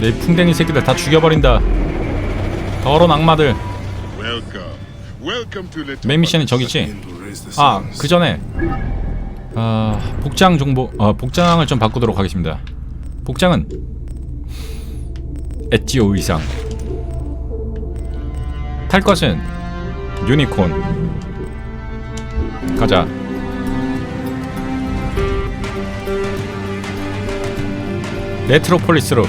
내 풍뎅이 새끼들 다 죽여버린다. 더러운 악마들. 메인 미션이 저기지. 아, 그 전에 아, 복장 정보 어, 복장을 좀 바꾸도록 하겠습니다. 복장은 엣지오 의상. 탈 것은 유니콘. 가자. 레트로폴리스로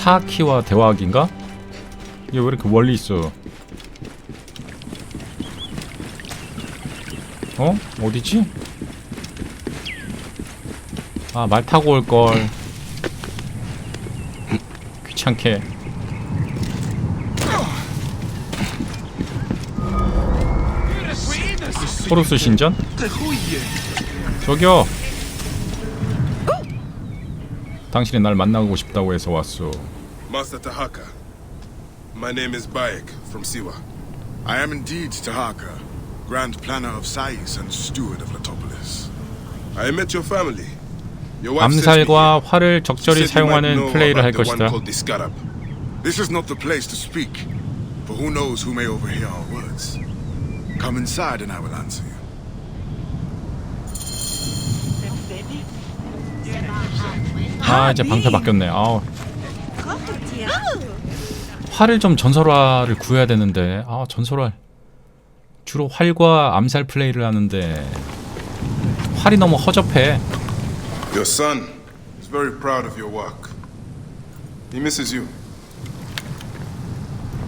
타키와 대화하기인가? 이게 왜 이렇게 멀리 있어? 어? 어디지? 아, 말 타고 올 걸. 귀찮게. 호루스 신전? 저기요. 당신이 날 만나고 싶다고 해서 왔어. Master Tahaka. My name is Bayek from Siwa. I am indeed Tahaka, Grand Planner of Sais and Steward of Latopolis. I met your family. Your wife sent me 암살과 활을 적절히 here. Said you might 사용하는 know 플레이를 할 about the one 것이다. called the Scarab. This is not the place to speak, for who knows who may overhear our words. Come inside and I will answer you. 아 이제 방패 바뀌었네. 아우 활을 좀 전설화를 구해야 되는데 아 전설화 주로 활과 암살 플레이를 하는데 활이 너무 허접해. Your son is very proud of your work. He misses you.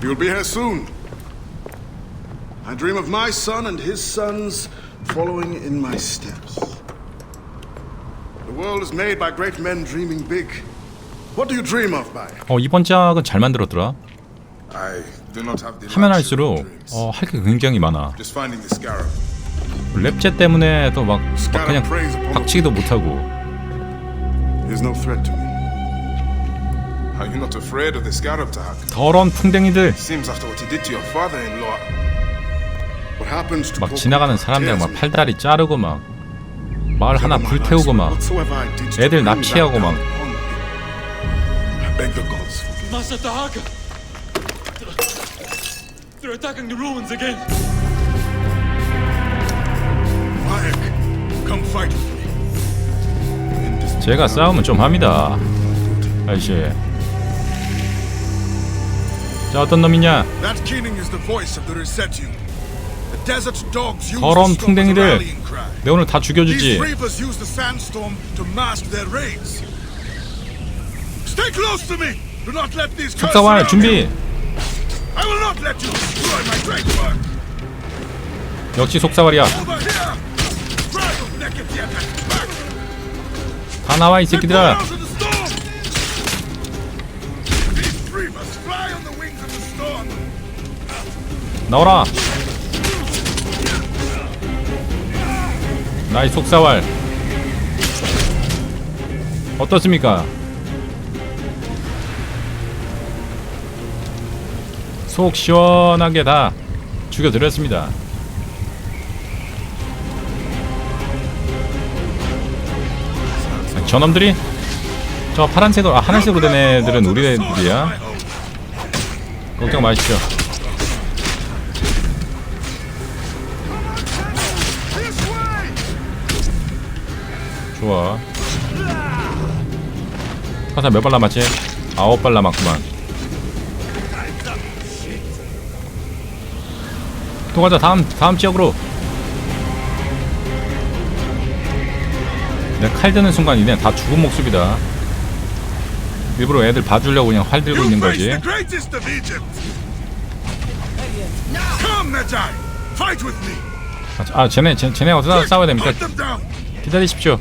You'll be here soon. I dream of my son and his sons following in my steps. The world is made by great men dreaming big. What do you dream of, Bai? 어 이번 작은 잘 만들었더라. I do not have the 하면 할수록. 어, 할 게 굉장히 많아. Just finding the Scarab. 랩제 때문에 또막 그냥 박치기도 못하고 He is no threat to me. Are you not afraid of the Scarab, Tahaka? 더러운 풍뎅이들 Seems after what he did to your father-in-law. 막 지나가는 사람들 막. 팔다리 자르고 막 마을 하나 불태우고 막 애들 납치하고 막. 제가 싸움은 좀 합니다. 아저씨. 자 어떤 놈이냐? 더러운 풍뎅이들. 내 오늘 다 죽여주지. reavers use the sandstorm to mask their raids. Stay close to me. Do not let these curses 속사활 around 준비. you. I will not let you destroy my great work. 역시 back. 다 나와 이 새끼들아. the 나이 속사활. 어떻습니까? 속 시원하게 다 죽여드렸습니다. 아, 저놈들이 저 파란색으로 아 하늘색으로 된 애들은 우리 애들이야. 걱정 마십시오. 좋아. 화살 몇 발 남았지? 아홉 발 남았구만. 또 가자 다음 다음 지역으로. 내가 칼 드는 순간 이내 다 죽은 목숨이다. 일부러 애들 봐주려고 그냥 활 들고 있는 거지. 아 쟤네 쟤, 쟤네 어디서 싸워야 됩니까? 기다리십시오.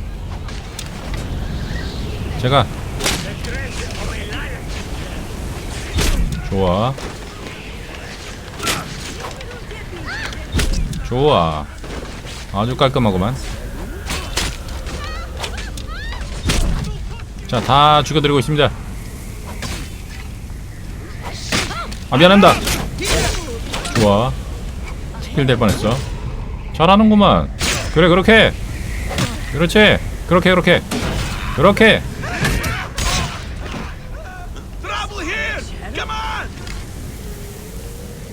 제가 좋아. 좋아. 아주 깔끔하구만. 자, 다 죽여드리고 있습니다. 아, 미안합니다. 좋아 스킬 될 뻔했어 잘하는구만 그래 그렇게 그렇지 그렇게 그렇게 그렇게 Trouble here! Come on!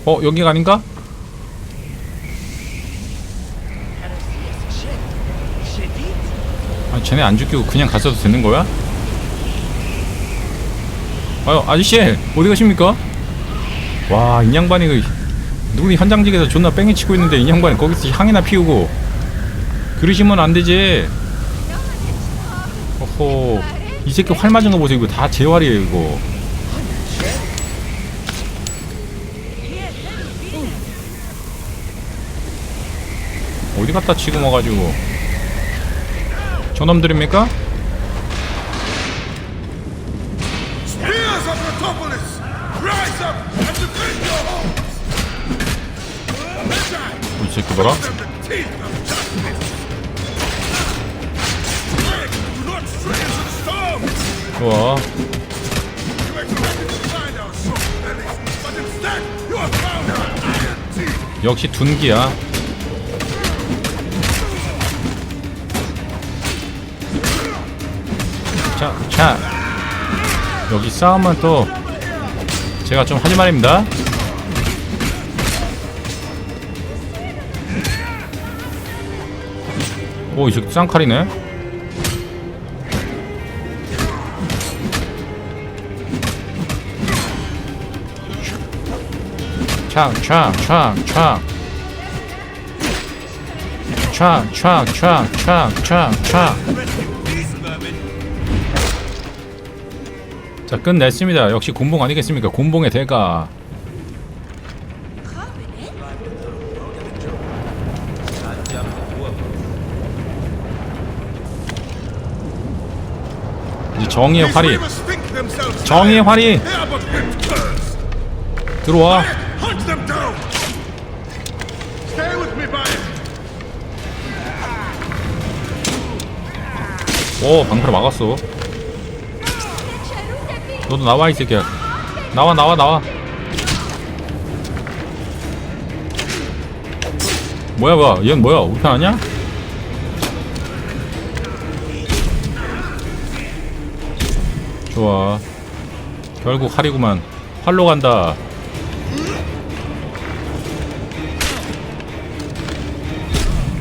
어 여기가 아닌가? 아 쟤네 안 죽이고 그냥 갔어도 되는 거야? 아유 아저씨 어디 가십니까? 와 인양반이 그 누구 현장직에서 존나 뺑이 치고 있는데 인양반이 거기서 향이나 피우고 그러시면 안 되지 어허 이 새끼 활 맞은 거 보세요 이거 다제 활이에요 이거 어디 갖다 치고 와가지고 저놈들입니까? 이 새끼 봐라! 좋아! 역시 둔기야 자, 자 여기 싸움은 또 제가 좀 하지 말입니다 오, 이 새끼 쌍칼이네 촥, 촥, 촥, 촥. 촥, 촥, 촥, 촥, 촥, 촥. 자, 끝냈습니다. 역시 곤봉 아니겠습니까? 곤봉의 대가. 이제 정의의 활이 정의의. 활이! 들어와. 오 방패를 막았어 너도 나와 이 새끼야. 나와 나와 나와. 뭐야 뭐야? 얘는 뭐야? 우리 편 아니야? 좋아. 결국 활이구만. 활로 간다.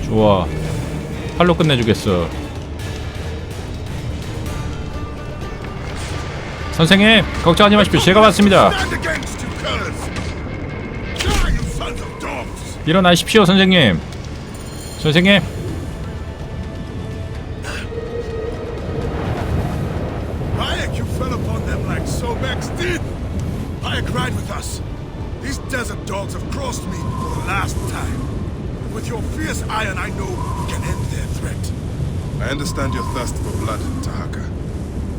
좋아. 활로 끝내주겠어 선생님 걱정하지 마십시오 제가 왔습니다! 일어나십시오 선생님 선생님 with your fierce iron, I know we can end their threat. I understand your thirst for blood, Tahaka.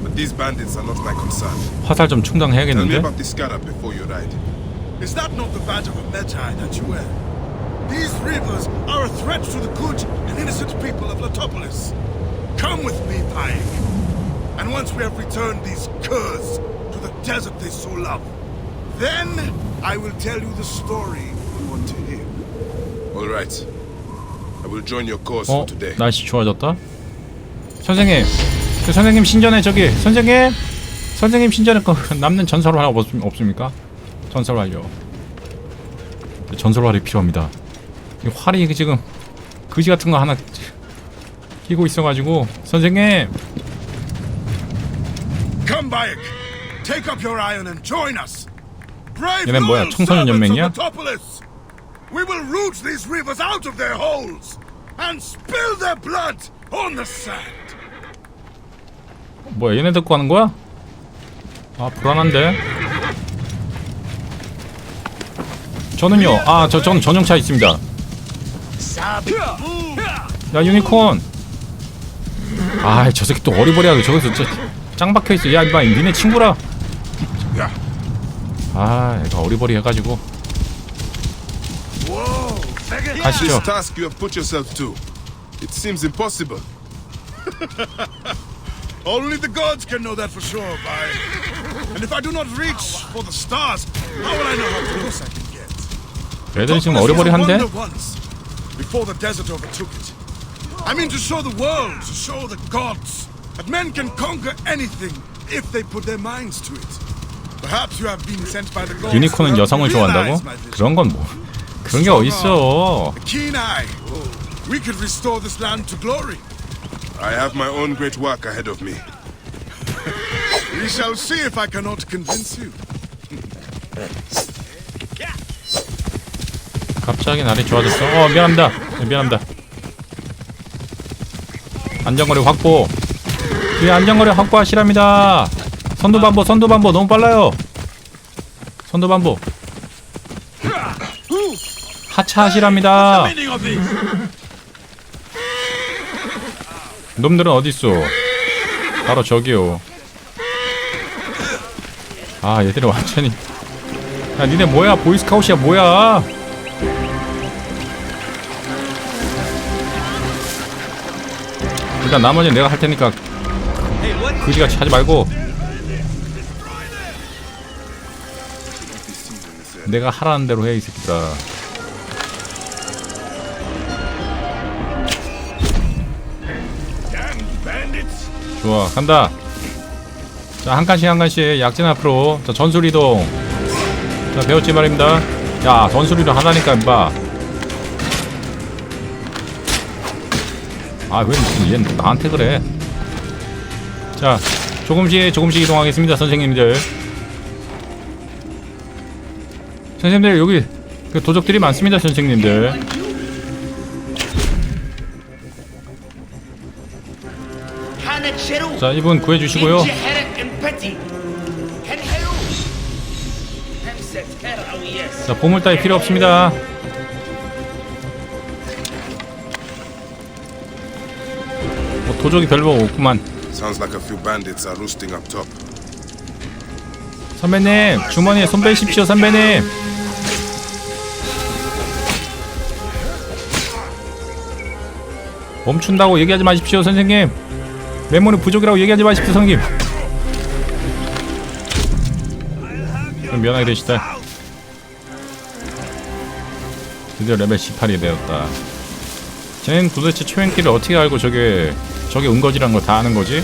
But these bandits are not my concern. 화살 좀 Tell me 충당해야겠는데 about the scarab before you ride. Is that not the badge of a Medjai that you wear? These reavers are a threat to the good and innocent people of Latopolis. Come with me, Bayek. And once we have returned these curs to the desert they so love, then I will tell you the story you want to hear. All right. I will join your cause 어 for today. 날씨 좋아졌다 선생님 그 선생님 신전에 저기 선생님 선생님 신전에 그 남는 전설 활 없, 없습니까 전설 활요 전설 활이 필요합니다 이 활이 그 지금 그지 같은 거 하나 끼고 있어가지고 선생님 얘네 뭐야, 청소년 연맹이야? We will root these reavers out of their holes and spill their blood on the sand. 뭐야 얘네 듣고 하는 거야? 아 불안한데? 저는요 아저 전 전용차 있습니다. 야 유니콘. 아저 새끼 또 어리버리하게 저기서 저, 짱 박혀있어. 야 이봐 니네 친구라. 아 얘가 어리버리 해가지고. 가시죠 Only the gods can know that for sure, Bayek. And if I do not reach for the stars, how will I know how close I can get? 애들이 지금 Topolis was a 어려버리한데? wonder once, before the desert overtook it. I mean to show the world, to show the gods, that men can conquer anything if they put their minds to it. Perhaps you have been sent by the gods. to 유니콘은 help 여성을 me 좋아한다고? realize my vision. 그런 건 뭐? 그런 게 어딨어? A keen eye. We could restore this land to glory. I have my own great work ahead of me. We shall see if I cannot convince you. 갑자기 날이 좋아졌어. 어 미안합니다. 네, 미안합니다. 안전거리 확보. 뒤에 안전거리 확보하시랍니다. 선두 반보 선두 반보 너무 빨라요. 선두 반보. 하차하시랍니다. 놈들은 어딨어? 바로 저기요. 아 얘들이 완전히. 야 니네 뭐야 보이스카웃이야 뭐야? 일단 나머지는 내가 할 테니까 그지같이 하지 말고 내가 하라는 대로 해 이 새끼들아 좋아 간다. 자 한 칸씩 한 칸씩 약진 앞으로. 자 전술 이동. 자 배웠지 말입니다. 야 전술 이동 하나니까 임마. 아왜 얘는 나한테 그래? 자 조금씩 조금씩 이동하겠습니다 선생님들. 선생님들 여기 그 도적들이 많습니다 선생님들 자 이분 구해주시고요. 자 보물 따위 필요 없습니다. 뭐 도적이 별로 없구만. 선배님 주머니에 손 빼십시오 선배님. 멈춘다고 얘기하지 마십시오 선생님 메모리 부족이라고 얘기하지 마십시오 선생님 그럼 미안하게 되시다 드디어 레벨 18이 되었다 쟤는 도대체 초행길을 어떻게 알고 저게 저게 은거지란 걸 다 아는 거지?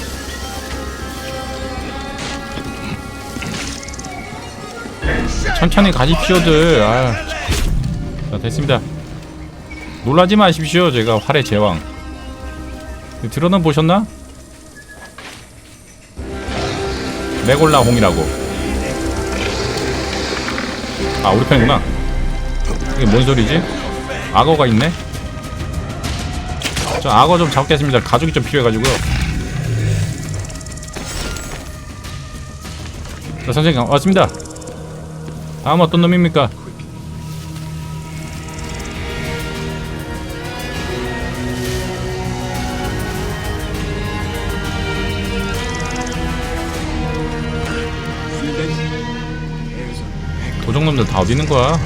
천천히 가십시오들. 아, 자 됐습니다. 놀라지 마십시오. 제가 활의 제왕. 들어는 보셨나? 메골라 홍이라고. 아 우리 편이구나. 이게 뭔 소리지? 악어가 있네. 저 악어 좀 잡겠습니다. 가죽이 좀 필요해가지고요. 자 선생님 왔습니다. 다음 어떤 놈입니까? 다 어디 있는 거야?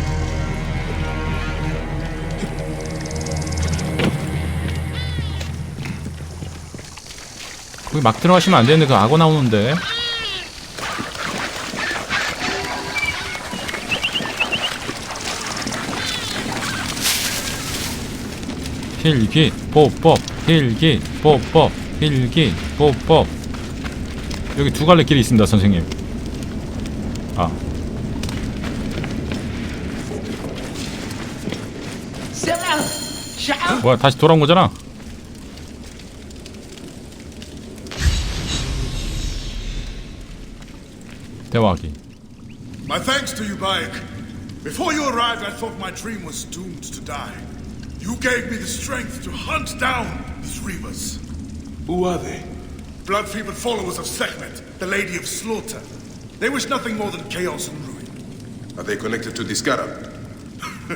거기 막 들어가시면 안 되는데 그 악어 나오는데. 필기 보법 필기 보법 필기 보법. 여기 두 갈래 길이 있습니다 선생님. 아 뭐야 다시 돌아온 거잖아 대화하기 My thanks to you, Bayek. Before you arrived, I thought my dream was doomed to die. You gave me the strength to hunt down these Reavers. Who are they? Blood-fevered followers of Sekhmet, the Lady of Slaughter. They wish nothing more than chaos and ruin. Are they connected to the Scarab?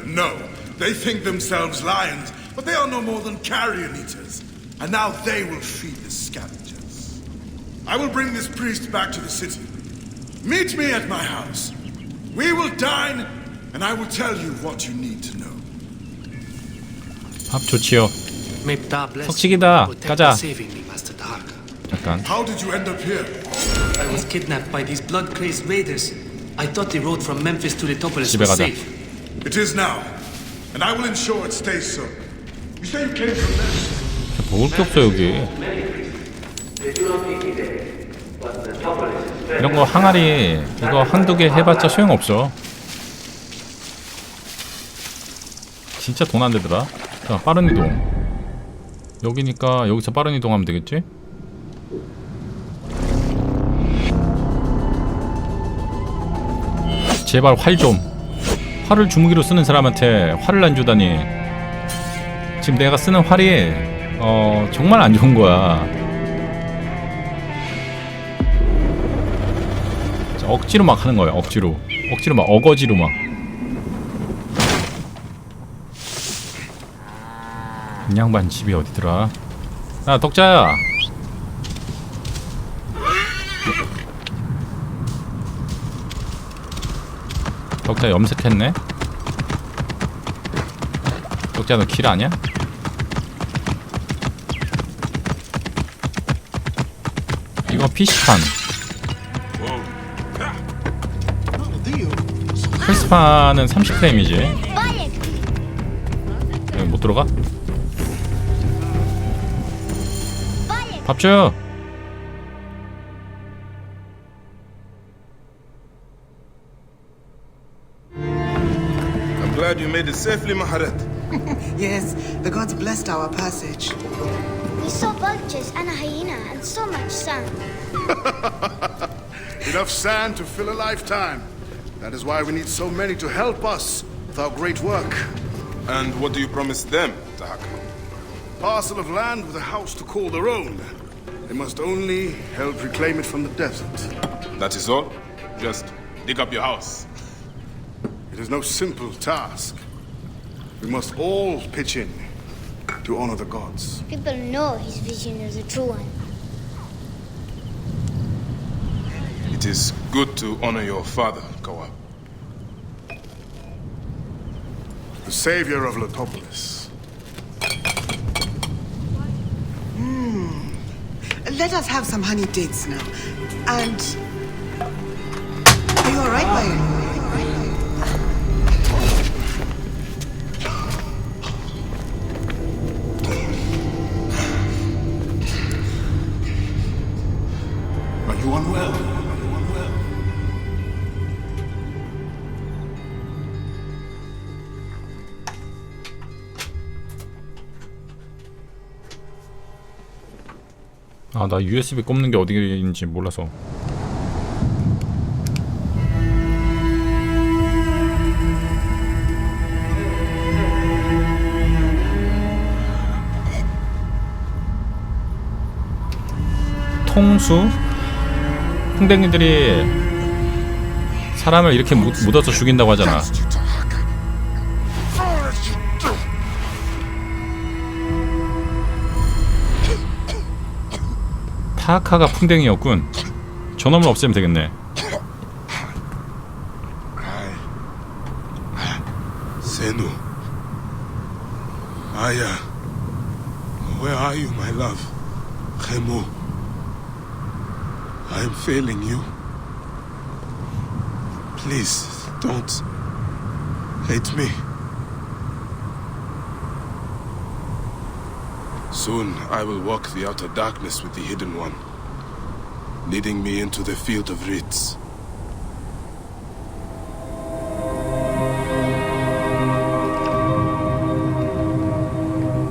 no, they think themselves lions, but they are no more than carrion eaters. And now they will feed the scavengers. I will bring this priest back to the city. Meet me at my house. We will dine, and I will tell you what you need to know. 밥 좋지요 May Ptah bless 석식이다. you. Protect 가자. and saving me, Master Dark. 잠깐 How did you end up here? I was kidnapped by these blood-crazed raiders. I thought the road from Memphis to Letopolis 집에 was 가자. safe. It is now, and I will ensure it stays so. 먹을 게 없어 여기. 이런 거 항아리 이거 한두 개 해봤자 소용없어. 진짜 돈 안 되더라. 자 빠른 이동. 여기니까 여기서 빠른 이동하면 되겠지? 제발 활 좀. 활을 주무기로 쓰는 사람한테 활을 안 주다니. 지금 내가 쓰는 활이 어 정말 안 좋은 거야. 자, 억지로 막 하는 거야. 억지로. 억지로 막 어거지로 막. 이 양반 집이 어디더라? 야 덕자야. 덕자 염색했네. 덕자 너 길 아냐? 이거 PC판 플스판은 30프레임이지 여기 못 들어가? 밥 줘요 I'm glad you made it safely, Maharet. Yes, the gods blessed our passage. We saw vultures and a hyena and so much sun. Enough sand to fill a lifetime. That is why we need so many to help us with our great work. And what do you promise them, Tahaka? Parcel of land with a house to call their own. They must only help reclaim it from the desert. That is all? Just dig up your house. It is no simple task. We must all pitch in to honor the gods. People know his vision is a true one. It is good to honor your father, Kawa. The savior of Letopolis. Hmm. Let us have some honey dates now. And. Are you alright, Bayan? Are you unwell? 아 나 USB 꼽는 게 어디인지 몰라서. 통수? 풍뎅이들이 사람을 이렇게 묻, 묻어서 죽인다고 하잖아 타카가 풍뎅이였군 저놈을 없애면 되겠네 Senu. Aya. Where are you, my love? Khemu. I am failing you. Please, don't hate me. Soon I will walk the outer darkness with the Hidden One, leading me into the field of reeds.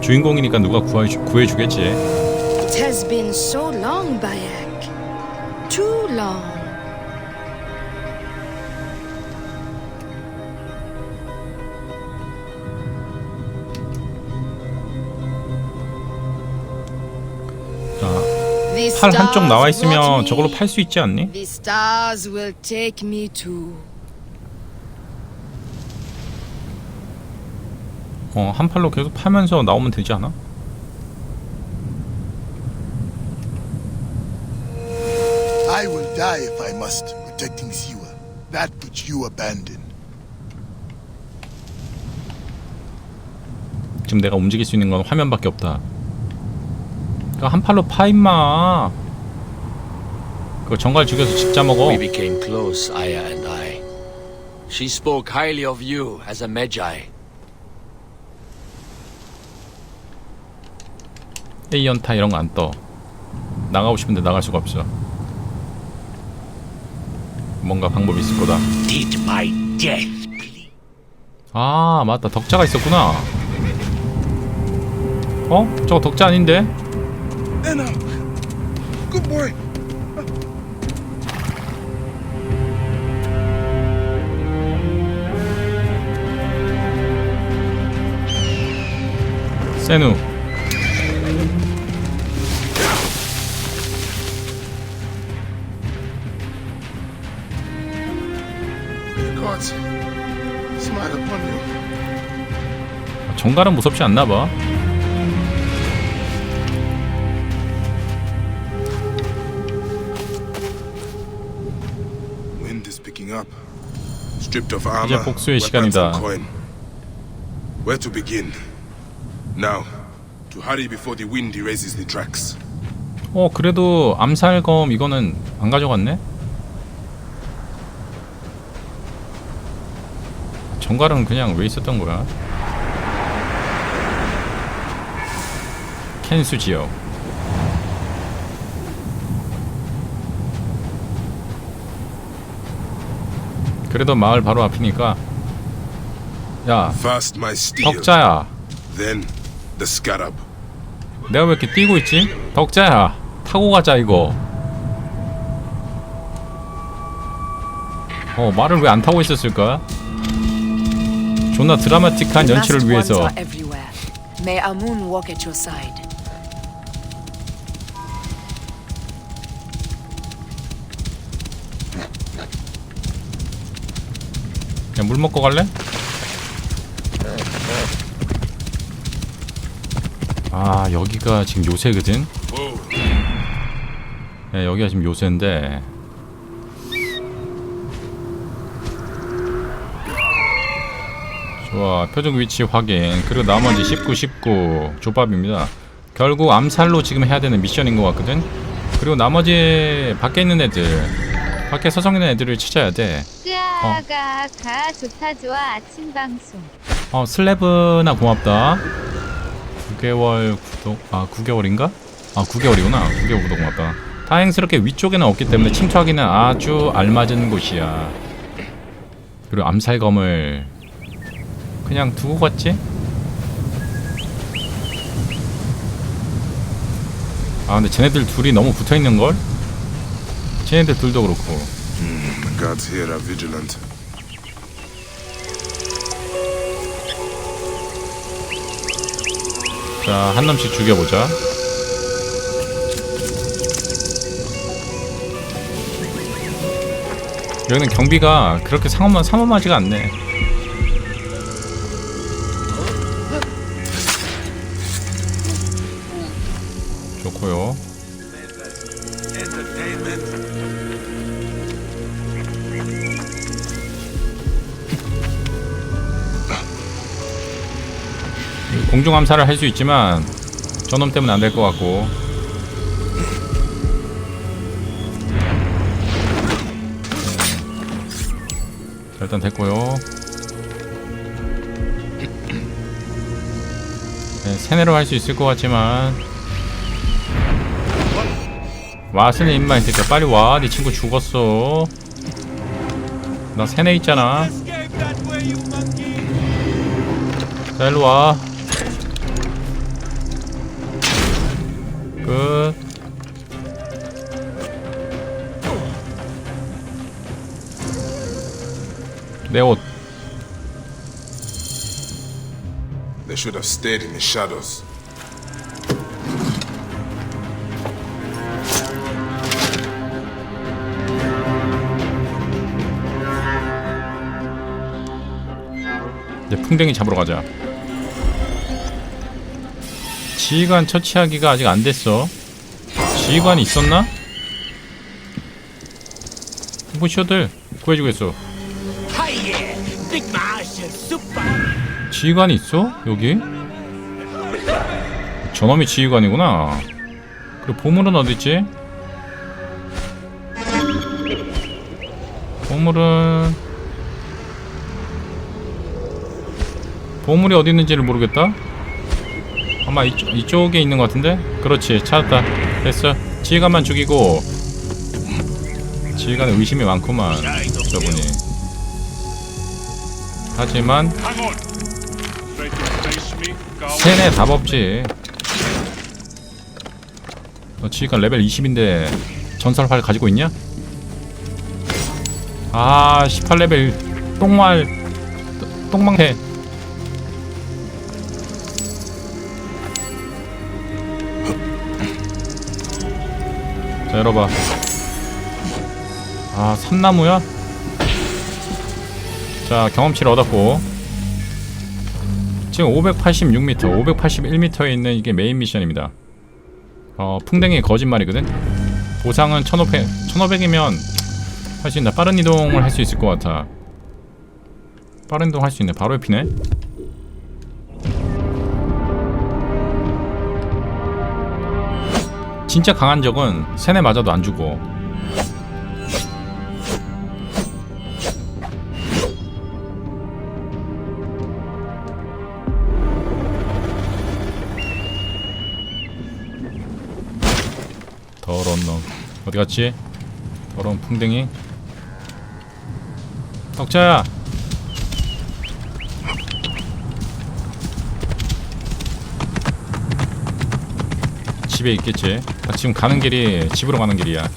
주인공이니까 누가 구해, 구해주겠지 It has been so long, Bayak. Too long. 팔 한쪽 나와 있으면 저걸로. 팔 수 있지 않니? The stars will take me to. 어, 한 팔로 계속 파면서 나오면 되지 않아? I will die if I must, protecting Siwa, that which you abandoned. 지금 내가 움직일 수 있는 건 화면밖에 없다. 그한 팔로 파 임마. 그거 정갈 죽여서 집 짜먹어. We became close, Aya and I. She spoke highly of you as a Magi. A 연타 이런 거 안 떠. 나가고 싶은데 나갈 수가 없어. 뭔가 방법이 있을 거다. Did my death. 아 맞다 덕자가 있었구나. 어? 저거 덕자 아닌데? Anna! Good boy! 세누. 정갈은 무섭지 않나 봐. 이제 복수의 시간이다. and coin. Where to begin? Now, to hurry before the wind erases the tracks. 어 그래도 암살검 이거는 안 가져갔네? 정갈은 그냥 왜 있었던 거야? 캔수 지역 그래도 마을 바로 앞이니까 야 덕자야 then the scarab. 내가 왜 이렇게 뛰고 있지? 덕자야 타고 가자 이거 어 말을 왜 안 타고 있었을까? 존나 드라마틱한 연출을 위해서 ones are everywhere. May Amun walk at your side. 그냥 물 먹고 갈래? 아 여기가 지금 요새거든? 네, 여기가 지금 요새인데. 좋아 표적 위치 확인. 그리고 나머지 19 19 조밥입니다. 결국 암살로 지금 해야 되는 미션인 것 같거든? 그리고 나머지 밖에 있는 애들 밖에 서성 있는 애들을 찾아야 돼 으아가 가 좋다 좋아 아침 방송. 어 슬래브나 고맙다 9개월 구독 아 9개월인가? 아 9개월이구나 9개월 구독 고맙다 다행스럽게 위쪽에는 없기 때문에 침투하기는 아주 알맞은 곳이야 그리고 암살검을 그냥 두고 갔지? 아 근데 쟤네들 둘이 너무 붙어있는걸? 쟤네들 둘도 그렇고 guards here are vigilant. 자, 한 놈씩 죽여보자. 여기는 경비가 그렇게 상엄한 삼엄하지가 않네. 좋고요. 공중 암살을 할 수 있지만 저놈 때문에 안 될 것 같고. 자, 일단 됐고요. 네, 세네로 할 수 있을 것 같지만. 와슬리 임마 이 새끼야 빨리 와네 친구 죽었어. 나 세네 있잖아! 자 일로 와 내 옷. They should have stayed in the shadows. 이제 풍뎅이 잡으러 가자. 지휘관 처치하기가 아직 안 됐어. 지휘관이 있었나? 부셔들 구해주겠어. 지휘관이 있어? 여기? 저놈이 지휘관이구나. 그리고 보물은 어딨지? 보물은 보물이 어디 있는지를 모르겠다. 아마 이쪽, 이쪽에 있는 것 같은데? 그렇지 찾았다. 됐어. 지휘관만 죽이고 지휘관에 의심이 많구만 저분이. 하지만 세네 답 없지. 너 지휘관 레벨 20인데 전설활 가지고 있냐? 아 18레벨 똥말 똥망해 자 열어봐 아 삼나무야? 자 경험치를 얻었고 지금 586m, 581m에 있는 이게 메인 미션입니다. 어, 풍뎅이 거짓말이거든. 보상은 1500, 1500이면 할수 있나? 빠른 이동을 할 수 있을 것 같아. 빠른 이동 할 수 있네. 바로 옆이네. 진짜 강한 적은 세네 맞아도 안 죽어. 어디 갔지? 더러운 풍뎅이? 덕자야! 집에 있겠지? 나 지금 가는 길이 집으로 가는 길이야.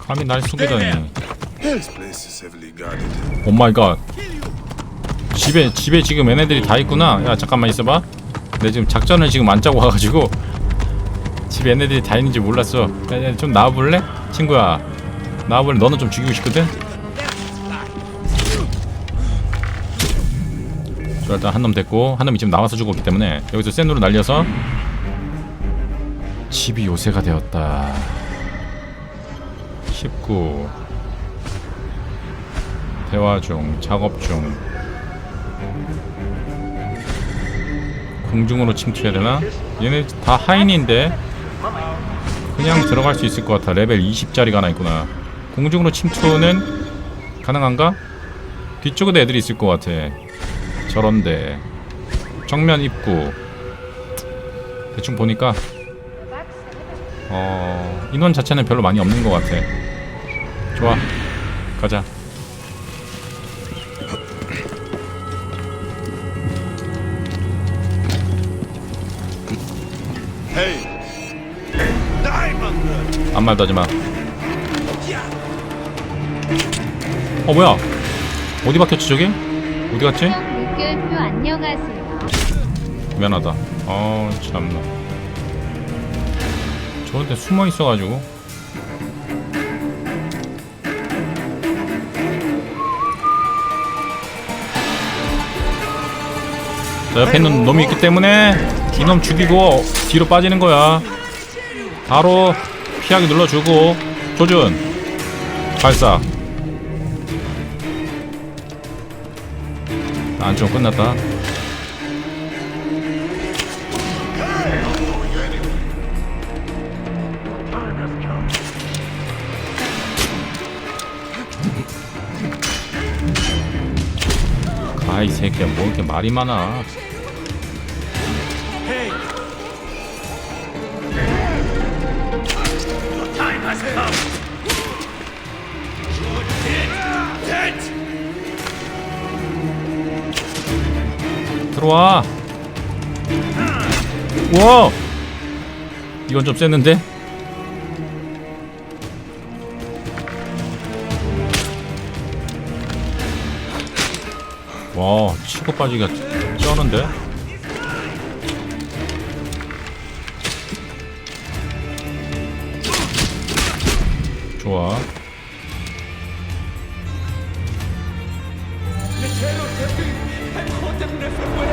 감히 날 속이다니. Heavily guarded. 오마이 갓 집에 집에 지금 얘네들이 다 있구나. 야 잠깐만 있어봐. 내 지금 작전을 지금 안 짜고 와가지고 집에 얘네들이 다 있는지 몰랐어 야, 야, 좀 나와볼래? 친구야 나와볼래? 너는 좀 죽이고 싶거든? 저 일단 한 놈 됐고 한 놈이 지금 나와서 죽었기 때문에 여기서 센으로 날려서 집이 요새가 되었다 19 대화 중, 작업 중. 공중으로 침투해야 되나? 얘네 다 하인인데 그냥 들어갈 수 있을 것 같아. 레벨 20짜리가 하나 있구나. 공중으로 침투는 가능한가? 뒤쪽에도 애들이 있을 것 같아. 저런데 정면 입구 대충 보니까 어 인원 자체는 별로 많이 없는 것 같아. 좋아, 가자. 아무 말도 하지 마. 어 뭐야? 어디 박혔지 저기? 어디 갔지? 물결표 안녕하세요. 미안하다. 어 참나. 저런데 숨어 있어가지고. 자 옆에 있는 놈이 있기 때문에 이놈 죽이고 뒤로 빠지는 거야. 바로 피하기 눌러주고 조준 발사. 안쪽 끝났다. 가이 새끼야 뭐 이렇게 말이 많아 들어와. 우와. 이건 좀 셌는데? 와 치고 빠지기가 쩌는데